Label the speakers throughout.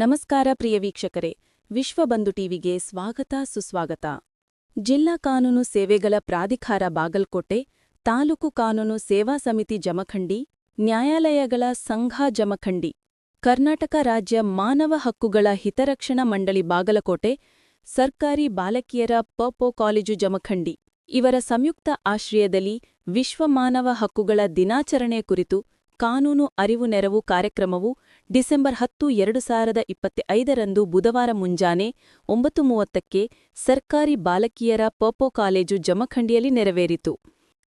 Speaker 1: ನಮಸ್ಕಾರ ಪ್ರಿಯ ವೀಕ್ಷಕರೇ ವಿಶ್ವಬಂಧು ಟಿವಿಗೆ ಸ್ವಾಗತ ಸುಸ್ವಾಗತ. ಜಿಲ್ಲಾ ಕಾನೂನು ಸೇವೆಗಳ ಪ್ರಾಧಿಕಾರ ಬಾಗಲಕೋಟೆ, ತಾಲೂಕು ಕಾನೂನು ಸೇವಾ ಸಮಿತಿ ಜಮಖಂಡಿ, ನ್ಯಾಯಾಲಯಗಳ ಸಂಘ ಜಮಖಂಡಿ, ಕರ್ನಾಟಕ ರಾಜ್ಯ ಮಾನವ ಹಕ್ಕುಗಳ ಹಿತರಕ್ಷಣಾ ಮಂಡಳಿ ಬಾಗಲಕೋಟೆ, ಸರ್ಕಾರಿ ಬಾಲಕಿಯರ ಪಪೋ ಕಾಲೇಜು ಜಮಖಂಡಿ. ಇವರ ಸಂಯುಕ್ತ ಆಶ್ರಯದಲ್ಲಿ ವಿಶ್ವ ಮಾನವ ಹಕ್ಕುಗಳ ದಿನಾಚರಣೆ ಕುರಿತು ಕಾನೂನು ಅರಿವು ನೆರವು ಕಾರ್ಯಕ್ರಮವು ಡಿಸೆಂಬರ್ ಹತ್ತು, ಎರಡು ಸಾವಿರದ ಇಪ್ಪತ್ತೈದರಂದು ಬುಧವಾರ ಮುಂಜಾನೆ ಒಂಬತ್ತು ಮೂವತ್ತಕ್ಕೆ ಸರ್ಕಾರಿ ಬಾಲಕಿಯರ ಪಪೋ ಕಾಲೇಜು ಜಮಖಂಡಿಯಲ್ಲಿ ನೆರವೇರಿತು.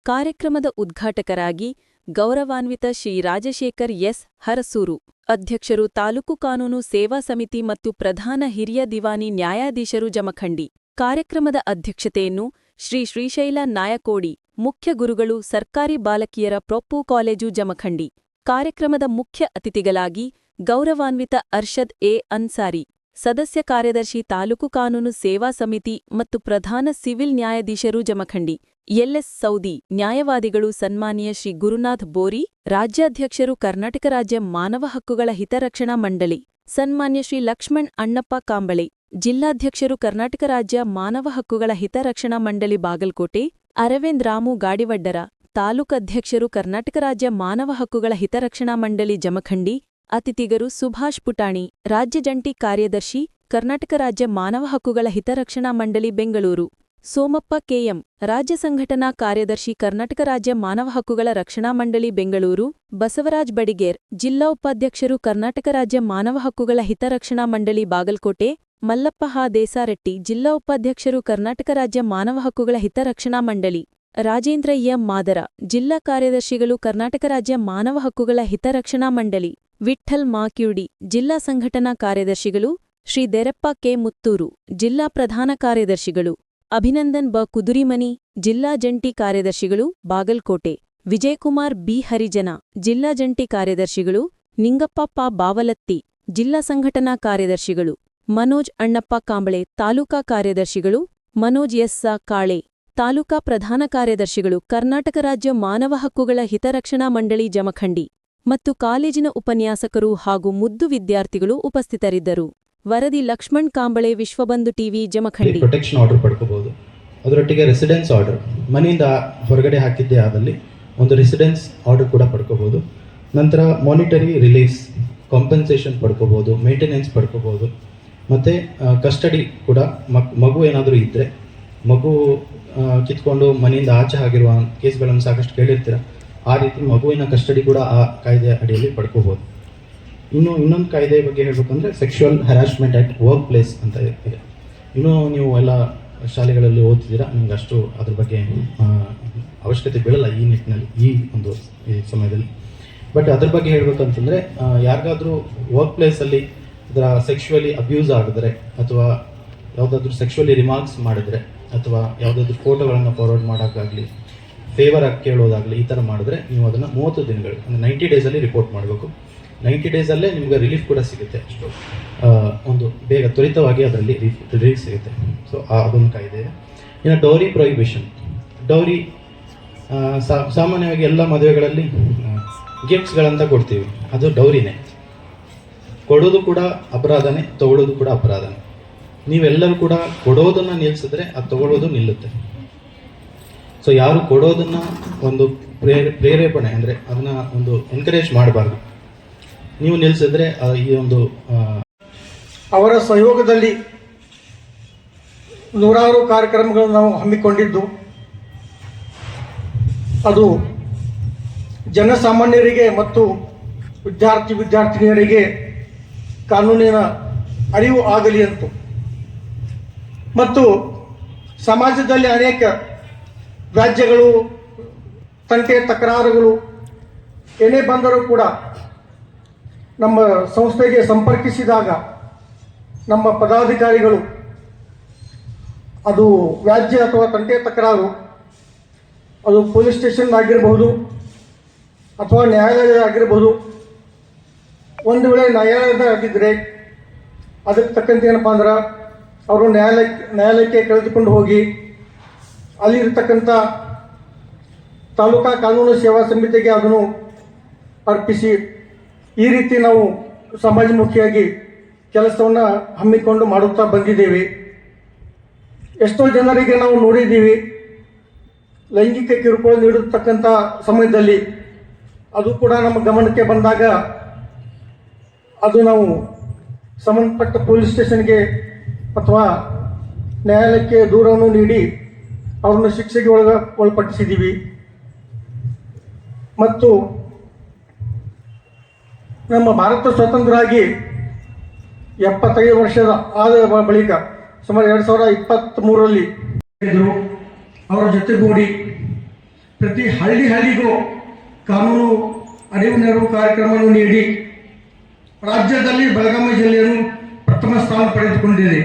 Speaker 1: ಕಾರ್ಯಕ್ರಮದ ಉದ್ಘಾಟಕರಾಗಿ ಗೌರವಾನ್ವಿತ ಶ್ರೀ ರಾಜಶೇಖರ್ ಎಸ್. ಹರಸೂರು, ಅಧ್ಯಕ್ಷರು ತಾಲೂಕು ಕಾನೂನು ಸೇವಾ ಸಮಿತಿ ಮತ್ತು ಪ್ರಧಾನ ಹಿರಿಯ ದಿವಾನಿ ನ್ಯಾಯಾಧೀಶರು ಜಮಖಂಡಿ. ಕಾರ್ಯಕ್ರಮದ ಅಧ್ಯಕ್ಷತೆಯನ್ನು ಶ್ರೀ ಶ್ರೀಶೈಲ ನಾಯಕೋಡಿ, ಮುಖ್ಯ ಗುರುಗಳು ಸರ್ಕಾರಿ ಬಾಲಕಿಯರ ಪ್ರೊಪ್ಪು ಕಾಲೇಜು ಜಮಖಂಡಿ. ಕಾರ್ಯಕ್ರಮದ ಮುಖ್ಯ ಅತಿಥಿಗಳಾಗಿ ಗೌರವಾನ್ವಿತ ಅರ್ಷದ್ ಎ. ಅನ್ಸಾರಿ, ಸದಸ್ಯ ಕಾರ್ಯದರ್ಶಿ ತಾಲೂಕು ಕಾನೂನು ಸೇವಾ ಸಮಿತಿ ಮತ್ತು ಪ್ರಧಾನ ಸಿವಿಲ್ ನ್ಯಾಯಾಧೀಶರು ಜಮಖಂಡಿ. ಎಲ್ಎಸ್ ಸೌದಿ, ನ್ಯಾಯವಾದಿಗಳು ಸನ್ಮಾನ್ಯ ಶ್ರೀ ಗುರುನಾಥ್ ಬೋರಿ, ರಾಜ್ಯಾಧ್ಯಕ್ಷರು ಕರ್ನಾಟಕ ರಾಜ್ಯ ಮಾನವ ಹಕ್ಕುಗಳ ಹಿತರಕ್ಷಣಾ ಮಂಡಳಿ, ಸನ್ಮಾನ್ಯ ಶ್ರೀ ಲಕ್ಷ್ಮಣ್ ಅಣ್ಣಪ್ಪ ಕಾಂಬಳೆ ಜಿಲ್ಲಾಧ್ಯಕ್ಷರು ಕರ್ನಾಟಕ ರಾಜ್ಯ ಮಾನವ ಹಕ್ಕುಗಳ ಹಿತರಕ್ಷಣಾ ಮಂಡಳಿ ಬಾಗಲಕೋಟೆ, ಅರವಿಂದ್ ರಾಮು ಗಾಡಿವಡ್ಡರ ತಾಲೂಕಧ್ಯಕ್ಷರು ಕರ್ನಾಟಕ ರಾಜ್ಯ ಮಾನವ ಹಕ್ಕುಗಳ ಹಿತರಕ್ಷಣಾ ಮಂಡಳಿ ಜಮಖಂಡಿ, ಅತಿಥಿಗರು ಸುಭಾಷ್ ಪುಟಾಣಿ, ರಾಜ್ಯ ಜಂಟಿ ಕಾರ್ಯದರ್ಶಿ, ಕರ್ನಾಟಕ ರಾಜ್ಯ ಮಾನವ ಹಕ್ಕುಗಳ ಹಿತರಕ್ಷಣಾ ಮಂಡಳಿ ಬೆಂಗಳೂರು, ಸೋಮಪ್ಪ ಕೆಎಂ, ರಾಜ್ಯ ಸಂಘಟನಾ ಕಾರ್ಯದರ್ಶಿ ಕರ್ನಾಟಕ ರಾಜ್ಯ ಮಾನವ ಹಕ್ಕುಗಳ ರಕ್ಷಣಾ ಮಂಡಳಿ ಬೆಂಗಳೂರು, ಬಸವರಾಜ್ ಬಡಿಗೇರ್, ಜಿಲ್ಲಾ ಉಪಾಧ್ಯಕ್ಷರು ಕರ್ನಾಟಕ ರಾಜ್ಯ ಮಾನವ ಹಕ್ಕುಗಳ ಹಿತರಕ್ಷಣಾ ಮಂಡಳಿ ಬಾಗಲಕೋಟೆ ಮಲ್ಲಪ್ಪ ಹಾ ದೇಸಾರೆಟ್ಟಿ ಜಿಲ್ಲಾ ಉಪಾಧ್ಯಕ್ಷರು ಕರ್ನಾಟಕ ರಾಜ್ಯ ಮಾನವ ಹಕ್ಕುಗಳ ಹಿತರಕ್ಷಣಾ ಮಂಡಳಿ, ರಾಜೇಂದ್ರ ಎಂ ಮಾದರ, ಜಿಲ್ಲಾ ಕಾರ್ಯದರ್ಶಿಗಳು ಕರ್ನಾಟಕ ರಾಜ್ಯ ಮಾನವ ಹಕ್ಕುಗಳ ಹಿತರಕ್ಷಣಾ ಮಂಡಳಿ, ವಿಠ್ಠಲ್ ಮಾಕ್ಯೂಡಿ ಜಿಲ್ಲಾ ಸಂಘಟನಾ ಕಾರ್ಯದರ್ಶಿಗಳು, ಶ್ರೀ ದೆರಪ್ಪ ಕೆ ಮುತ್ತೂರು, ಜಿಲ್ಲಾ ಪ್ರಧಾನ ಕಾರ್ಯದರ್ಶಿಗಳು, ಅಭಿನಂದನ್ ಬ ಕುದುರಿಮನಿ, ಜಿಲ್ಲಾ ಜಂಟಿ ಕಾರ್ಯದರ್ಶಿಗಳು ಬಾಗಲ್ಕೋಟೆ, ವಿಜಯಕುಮಾರ್ ಬಿ ಹರಿಜನ, ಜಿಲ್ಲಾ ಜಂಟಿ ಕಾರ್ಯದರ್ಶಿಗಳು ನಿಂಗಪ್ಪ ಬಾವಲತ್ತಿ, ಜಿಲ್ಲಾ ಸಂಘಟನಾ ಕಾರ್ಯದರ್ಶಿಗಳು. ಮನೋಜ್ ಅಣ್ಣಪ್ಪ ಕಾಂಬಳೆ ತಾಲೂಕಾ ಕಾರ್ಯದರ್ಶಿಗಳು ಮನೋಜ್ ಎಸ್ ಕಾಳೆ ತಾಲೂಕಾ ಪ್ರಧಾನ ಕಾರ್ಯದರ್ಶಿಗಳು ಕರ್ನಾಟಕ ರಾಜ್ಯ ಮಾನವ ಹಕ್ಕುಗಳ ಹಿತರಕ್ಷಣಾ ಮಂಡಳಿ ಜಮಖಂಡಿ ಮತ್ತು ಕಾಲೇಜಿನ ಉಪನ್ಯಾಸಕರು ಹಾಗೂ ಮುದ್ದು ವಿದ್ಯಾರ್ಥಿಗಳು ಉಪಸ್ಥಿತರಿದ್ದರು. ವರದಿ Laxman Kamble, Vishwabandhu TV, Jamkhandi.
Speaker 2: Protection order ಪಡ್ಕೋಬಹುದು. ಅದರೊಟ್ಟಿಗೆ ರೆಸಿಡೆನ್ಸ್ ಆರ್ಡರ್ ಮನೆಯಿಂದ ಹೊರಗಡೆ ಹಾಕಿದ್ದೇ ಆದಲ್ಲಿ ಒಂದು ರೆಸಿಡೆನ್ಸ್ ಆರ್ಡರ್ ಕೂಡ ಪಡ್ಕೋಬಹುದು. ನಂತರ ಮಾನಿಟರಿ ರಿಲೀಸ್ ಕಾಂಪನ್ಸೇಷನ್ ಪಡ್ಕೋಬಹುದು ಮೇಂಟೆನೆನ್ಸ್ ಪಡ್ಕೋಬಹುದು. ಮತ್ತು ಕಸ್ಟಡಿ ಕೂಡ ಮಗು ಏನಾದರೂ ಇದ್ದರೆ ಮಗು ಕಿತ್ಕೊಂಡು ಮನೆಯಿಂದ ಆಚೆ ಆಗಿರುವ ಕೇಸ್ಗಳನ್ನು ಸಾಕಷ್ಟು ಕೇಳಿರ್ತೀರ? ಆ ರೀತಿ ಮಗುವಿನ ಕಸ್ಟಡಿ ಕೂಡ ಆ ಕಾಯ್ದೆ ಅಡಿಯಲ್ಲಿ ಪಡ್ಕೋಬೋದು. ಇನ್ನು ಇನ್ನೊಂದು ಕಾಯ್ದೆ ಬಗ್ಗೆ ಹೇಳ್ಬೇಕಂದ್ರೆ sexual harassment at workplace ಅಂತ ಇದೆ. ಇನ್ನೂ ನೀವು ಎಲ್ಲ ಶಾಲೆಗಳಲ್ಲಿ ಓದ್ತಿದ್ದೀರಾ? ನಿಮ್ಗೆ ಅಷ್ಟು ಅದ್ರ ಬಗ್ಗೆ ಅವಶ್ಯಕತೆ ಬೀಳಲ್ಲ ಈ ನಿಟ್ಟಿನಲ್ಲಿ, ಈ ಒಂದು, ಈ ಸಮಯದಲ್ಲಿ. ಬಟ್ ಅದ್ರ ಬಗ್ಗೆ ಹೇಳ್ಬೇಕಂತಂದ್ರೆ ಯಾರಿಗಾದ್ರೂ ವರ್ಕ್ ಪ್ಲೇಸಲ್ಲಿ ಅದರ ಸೆಕ್ಷುವಲಿ ಅಬ್ಯೂಸ್ ಆಗಿದ್ರೆ ಅಥವಾ ಯಾವುದಾದ್ರೂ ಸೆಕ್ಷುವಲಿ ರಿಮಾರ್ಕ್ಸ್ ಮಾಡಿದ್ರೆ ಅಥವಾ ಯಾವುದಾದ್ರೂ ಫೋಟೋಗಳನ್ನು ಫಾರ್ವರ್ಡ್ ಮಾಡೋಕ್ಕಾಗಲಿ ಫೇವರ್ ಆಗಿ ಕೇಳೋದಾಗಲಿ ಈ ಥರ ಮಾಡಿದ್ರೆ ನೀವು ಅದನ್ನು ಮೂವತ್ತು ದಿನಗಳು, ಅಂದರೆ ನೈಂಟಿ ಡೇಸಲ್ಲಿ ರಿಪೋರ್ಟ್ ಮಾಡಬೇಕು. ನೈಂಟಿ ಡೇಸಲ್ಲೇ ನಿಮಗೆ ರಿಲೀಫ್ ಕೂಡ ಸಿಗುತ್ತೆ ಅಷ್ಟು. ಒಂದು ಬೇಗ ತ್ವರಿತವಾಗಿ ಅದರಲ್ಲಿ ರಿಲೀಫ್ ಸಿಗುತ್ತೆ. ಸೊ ಅದೊಂದು ಕಾಯ್ದೆ. ಇನ್ನು ಡೌರಿ ಪ್ರೊಹಿಬಿಷನ್ ಡೌರಿ ಸಾಮಾನ್ಯವಾಗಿ ಎಲ್ಲ ಮದುವೆಗಳಲ್ಲಿ ಗಿಫ್ಟ್ಸ್ಗಳಂತ ಕೊಡ್ತೀವಿ. ಅದು ಡೌರಿನೇ ಕೊಡೋದು ಕೂಡ ಅಪರಾಧನೇ, ತಗೊಳ್ಳೋದು ಕೂಡ ಅಪರಾಧನೇ. ನೀವೆಲ್ಲರೂ ಕೂಡ ಕೊಡೋದನ್ನು ನಿಲ್ಲಿಸಿದ್ರೆ ಅದು ತಗೊಳ್ಳೋದು ನಿಲ್ಲುತ್ತೆ. ಸೊ ಯಾರು ಕೊಡೋದನ್ನ ಒಂದು ಪ್ರೇರ, ಪ್ರೇರೇಪಣೆ ಅಂದರೆ ಅದನ್ನ ಒಂದು ಎನ್ಕರೇಜ್ ಮಾಡಬಾರ್ದು. ನೀವು ನಿಲ್ಲಿಸಿದ್ರೆ ಈ ಒಂದು
Speaker 3: ಅವರ ಸಹಯೋಗದಲ್ಲಿ ನೂರಾರು ಕಾರ್ಯಕ್ರಮಗಳನ್ನು ನಾವು ಹಮ್ಮಿಕೊಂಡಿದ್ದು. ಅದು ಜನಸಾಮಾನ್ಯರಿಗೆ ಮತ್ತು ವಿದ್ಯಾರ್ಥಿ ವಿದ್ಯಾರ್ಥಿನಿಯರಿಗೆ ಕಾನೂನಿನ ಅರಿವು ಆಗಲಿ ಅಂತ. ಮತ್ತು ಸಮಾಜದಲ್ಲಿ ಅನೇಕ ವ್ಯಾಜ್ಯಗಳು ತಂಟೆ ತಕರಾರುಗಳು, ಏನೇ ಬಂದರೂ ಕೂಡ ನಮ್ಮ ಸಂಸ್ಥೆಗೆ ಸಂಪರ್ಕಿಸಿದಾಗ ನಮ್ಮ ಪದಾಧಿಕಾರಿಗಳು, ಅದು ವ್ಯಾಜ್ಯ ಅಥವಾ ತಂಟೆ ತಕರಾರು, ಅದು ಪೊಲೀಸ್ ಸ್ಟೇಷನ್ ಆಗಿರಬಹುದು ಅಥವಾ ನ್ಯಾಯಾಲಯ ಆಗಿರಬಹುದು ಒಂದು ವೇಳೆ ನ್ಯಾಯಾಲಯದ ಆಗಿದ್ದರೆ ಅದಕ್ಕೆ ತಕ್ಕಂತೆ ಏನಪ್ಪ ಅಂದ್ರೆ ಅವರು ನ್ಯಾಯಾಲಯ, ನ್ಯಾಯಾಲಯಕ್ಕೆ ಕಳೆದುಕೊಂಡು ಹೋಗಿ ಅಲ್ಲಿರ್ತಕ್ಕಂಥ ತಾಲೂಕಾ ಕಾನೂನು ಸೇವಾ ಸಮಿತಿಗೆ ಅದನ್ನು ಅರ್ಪಿಸಿ ಈ ರೀತಿ ನಾವು ಸಮಾಜಮುಖಿಯಾಗಿ ಕೆಲಸವನ್ನು ಹಮ್ಮಿಕೊಂಡು ಮಾಡುತ್ತಾ ಬಂದಿದ್ದೀವಿ. ಎಷ್ಟೋ ಜನರಿಗೆ ನಾವು ನೋಡಿದ್ದೀವಿ. ಲೈಂಗಿಕ ಕಿರುಕುಳ ನೀಡತಕ್ಕಂಥ ಸಮಯದಲ್ಲಿ ಅದು ಕೂಡ ನಮ್ಮ ಗಮನಕ್ಕೆ ಬಂದಾಗ ಅದು ನಾವು ಸಂಬಂಧಪಟ್ಟ ಪೊಲೀಸ್ ಸ್ಟೇಷನ್ಗೆ ಅಥವಾ ನ್ಯಾಯಾಲಯಕ್ಕೆ ದೂರವನ್ನು ನೀಡಿ ಅವ್ರನ್ನ ಶಿಕ್ಷೆಗೆ ಒಳಗ ಒಳಪಡಿಸಿದ್ದೀವಿ. ಮತ್ತು ನಮ್ಮ ಭಾರತ ಸ್ವತಂತ್ರ ಆಗಿ ಎಪ್ಪತ್ತೈದು ವರ್ಷದ ಆದ ಬಳಿಕ ಸುಮಾರು ಎರಡು ಸಾವಿರದ ಇಪ್ಪತ್ತ್ಮೂರರಲ್ಲಿ ಇದ್ರು. ಅವರ ಜೊತೆಗೂಡಿ ಪ್ರತಿ ಹಳ್ಳಿ ಹಳ್ಳಿಗೂ ಕಾನೂನು ಅರಿವು ನೆರವು ಕಾರ್ಯಕ್ರಮವನ್ನು ನೀಡಿ ರಾಜ್ಯದಲ್ಲಿ ಬೆಳಗಾವಿ ಜಿಲ್ಲೆಯನ್ನು ಪ್ರಥಮ ಸ್ಥಾನ ಪಡೆದುಕೊಂಡಿದೆ.